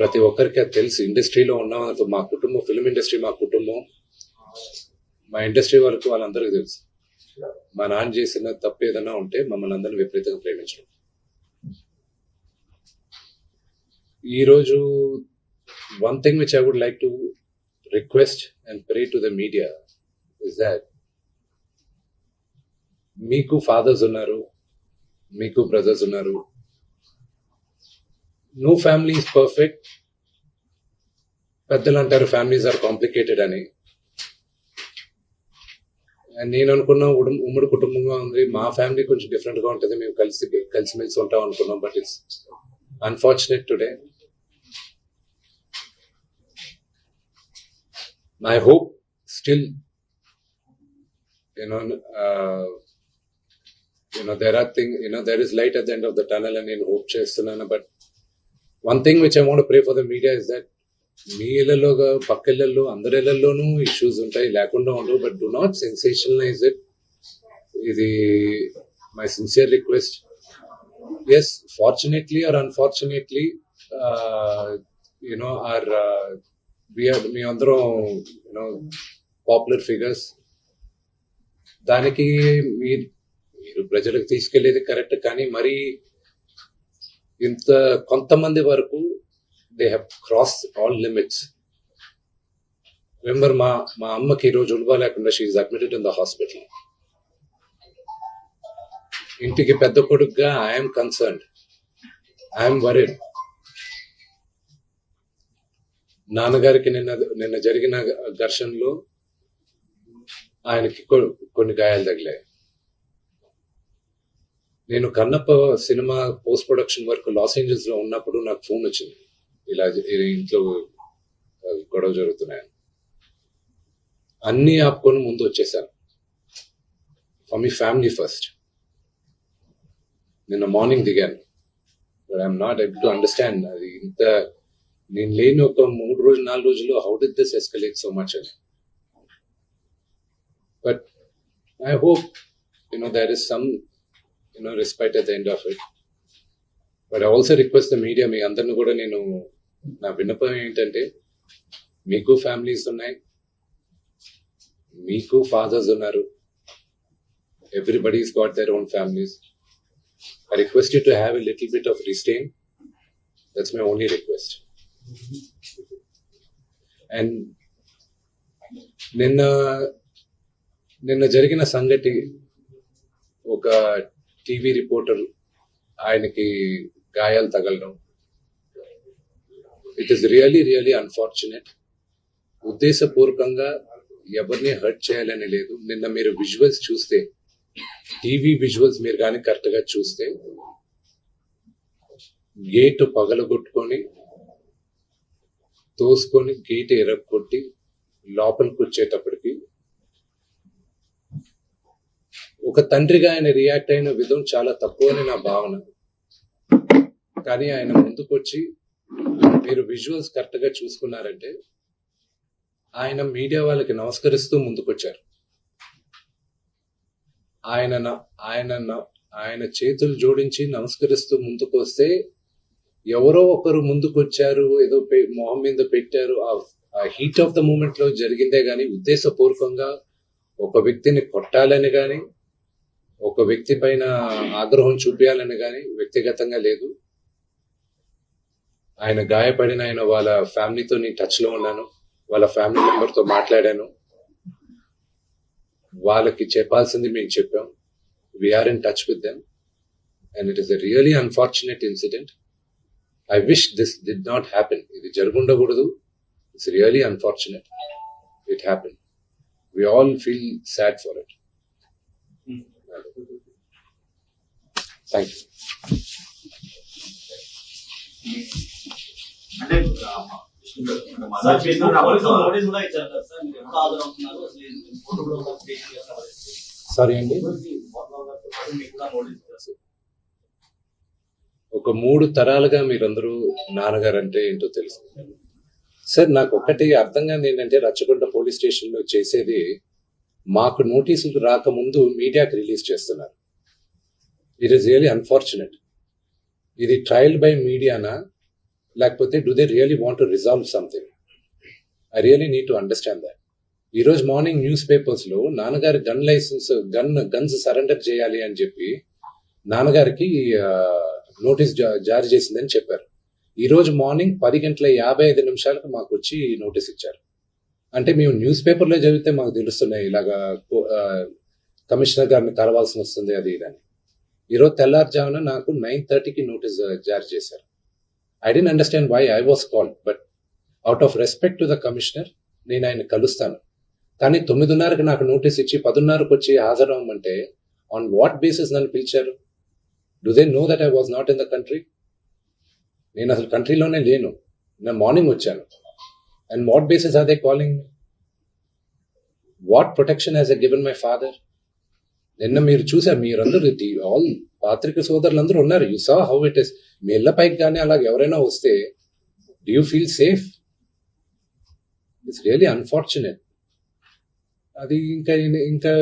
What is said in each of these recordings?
ప్రతి ఒక్కరికి అది తెలుసు. ఇండస్ట్రీలో ఉన్నాం మా కుటుంబం ఫిల్మ్ ఇండస్ట్రీ మా కుటుంబం మా ఇండస్ట్రీ వరకు వాళ్ళందరికీ తెలుసు. మా నాన్న చేసిన తప్పు ఏదైనా ఉంటే మమ్మల్ని అందరిని విపరీతంగా ప్రేమించడం. ఈరోజు one thing which I would like to request and pray to the media is that మీకు ఫాదర్స్ ఉన్నారు మీకు బ్రదర్స్ ఉన్నారు నో ఫ్యామిలీ ఈజ్ పర్ఫెక్ట్ పెద్దలు అంటారు ఫ్యామిలీస్ ఆర్ కాంప్లికేటెడ్ అని. నేను అనుకున్న ఉమ్మడి కుటుంబంగా ఉంది. మా ఫ్యామిలీ కొంచెం డిఫరెంట్గా ఉంటుంది. మేము కలిసి కలిసిమెలిసి ఉంటాం అనుకున్నాం but it's unfortunate today I hope still you know you know there are thing you know there is light at the end of the tunnel అని నేను హోప్ చేస్తున్నాను but one thing which I want pray for the media is that మీ ఇళ్ళలో పక్క ఇళ్ళలో అందరి ఇళ్ళలోనూ issues ఉంటాయి. లేకుండా ఉండవు but do not sensationalize it ఇది my sincere request as fortunately or unfortunately you know or we're మీ అందరం యూనో పాపులర్ ఫిగర్స్ దానికి మీరు మీరు ప్రజలకు తీసుకెళ్ళేది కరెక్ట్ కానీ మరి ఇంత కొంతమంది వరకు they have cross all limits remember మా మా అమ్మకి ఈ రోజు లేకుండా she admitted in the hospital ఇంటికి పెద్ద కొడుకుగా ఐఎమ్ కన్సర్న్డ్ ఐఎమ్ వరీడ్ నాన్నగారికి నిన్న నిన్న జరిగిన ఘర్షణలో ఆయనకి కొన్ని గాయాలు తగిలాయి. నేను Kannappa cinema post production work Los ఏంజల్స్లో ఉన్నప్పుడు నాకు ఫోన్ వచ్చింది. ఇలా ఇంట్లో గొడవ జరుగుతున్నాయని. అన్ని ఆపుకొని ముందు వచ్చేసాను. ఫర్ మీ ఫ్యామిలీ ఫస్ట్ నిన్న మార్నింగ్ దిగాను. But I'm not able to understand అది ఇంత నేను లేని ఒక మూడు రోజులు నాలుగు రోజుల్లో how did this escalate so much అని. But I hope you know there is some you know respect at the end of it but I also request the media మీ అందరిని కూడా నేను నా విన్నపం ఏంటంటే మీకు ఫ్యామిలీస్ ఉన్నాయి మీకు ఫాదర్స్ ఉన్నారు everybody's got their own families I request you to have a little bit of restraint that's my only request and నిన్న నిన్న జరిగిన సంగతి ఒక టీవీ రిపోర్టర్ ఆయనకి గాయాలు తగలడం. It is really really unfortunate ఉద్దేశపూర్వకంగా ఎవరిని హర్ట్ చేయాలని లేదు. నిన్న మీరు విజువల్స్ చూస్తే టీవీ విజువల్స్ మీరు కానీ కరెక్ట్గా చూస్తే గేటు పగలగొట్టుకొని తోసుకొని గేట్ ఎరగొట్టి లోపలికి వచ్చేటప్పటికి ఒక తండ్రిగా ఆయన రియాక్ట్ అయిన విధం చాలా తక్కువ అని నా భావన. కానీ ఆయన ముందుకొచ్చి మీరు విజువల్స్ కరెక్ట్గా చూసుకున్నారంటే ఆయన మీడియా వాళ్ళకి నమస్కరిస్తూ ముందుకొచ్చారు. ఆయన ఆయన ఆయన చేతులు జోడించి నమస్కరిస్తూ ముందుకు వస్తే ఎవరో ఒకరు ముందుకొచ్చారు ఏదో మొహం మీద పెట్టారు. ఆ హీట్ ఆఫ్ ద మూమెంట్లో జరిగిందే కానీ ఉద్దేశపూర్వకంగా ఒక వ్యక్తిని కొట్టాలని కానీ ఒక వ్యక్తి పైన ఆగ్రహం చూపించాలని కానీ వ్యక్తిగతంగా లేదు. ఆయన గాయపడిన ఆయన వాళ్ళ ఫ్యామిలీతో నేను టచ్లో ఉన్నాను. వాళ్ళ ఫ్యామిలీ మెంబర్తో మాట్లాడాను. వాళ్ళకి చెప్పాల్సింది మేము చెప్పాం. We're in touch with them and it is a really unfortunate incident I wish this did not happen ఇది జరుగుండకూడదు. It's really unfortunate it happen we all feel sad for it thank you అంటే sir అండి. ఒక మూడు తరాలుగా మీరందరూ నాన్నగారు అంటే ఏంటో తెలుసు. సార్ నాకు ఒకటి అర్థం కాదు ఏంటంటే రచ్చకొండ పోలీస్ స్టేషన్లో చేసేది మాకు నోటీసులు రాకముందు మీడియాకి రిలీజ్ చేస్తున్నారు. ఇట్ ఈస్ రియలీ అన్ఫార్చునేట్ ఇది ట్రయల్ బై మీడియానా? లేకపోతే do they really want to resolve something I really need to understand that ఈ రోజు మార్నింగ్ న్యూస్ పేపర్స్లో నాన్నగారి gun license gun guns surrender చేయాలి అని చెప్పి నాన్నగారికి నోటీస్ జారీ చేసిందని చెప్పారు. ఈ రోజు మార్నింగ్ పది గంటల యాభై ఐదు నిమిషాలకు మాకు వచ్చి నోటీస్ ఇచ్చారు. అంటే మేము న్యూస్ పేపర్లో చదివితే మాకు తెలుస్తున్నాయి ఇలాగా కమిషనర్ గారిని కలవాల్సి వస్తుంది అది ఇదని ఈరోజు తెల్లారుజామున నాకు నైన్ థర్టీకి నోటీస్ జారీ చేశారు. I don't understand why I was call but out of respect to the commissioner నేను ఆయన కలుస్తాను. కానీ తొమ్మిదిన్నరకు నాకు నోటీస్ ఇచ్చి పదిన్నరకు వచ్చి హాజరవ్వమంటే ఆన్ వాట్ బేసిస్ నన్ను పిలిచారు? Do they know that I was not in the country నేను అసలు కంట్రీలోనే లేను. నేను మార్నింగ్ వచ్చాను. And basis are they calling calling what protection has I given my father? నిన్న మీరు చూసారు మీరందరూ ఆల్ పాత్రిక సోదరులందరూ ఉన్నారు. You saw how it is మీ ఇళ్ళ పైకి కానీ అలాగ ఎవరైనా వస్తే do you feel safe it's really unfortunate అది ఇంకా ఇంకా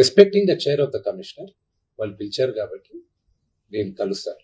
respecting the chair of the commissioner వాళ్ళు పిలిచారు కాబట్టి నేను కలుస్తాను.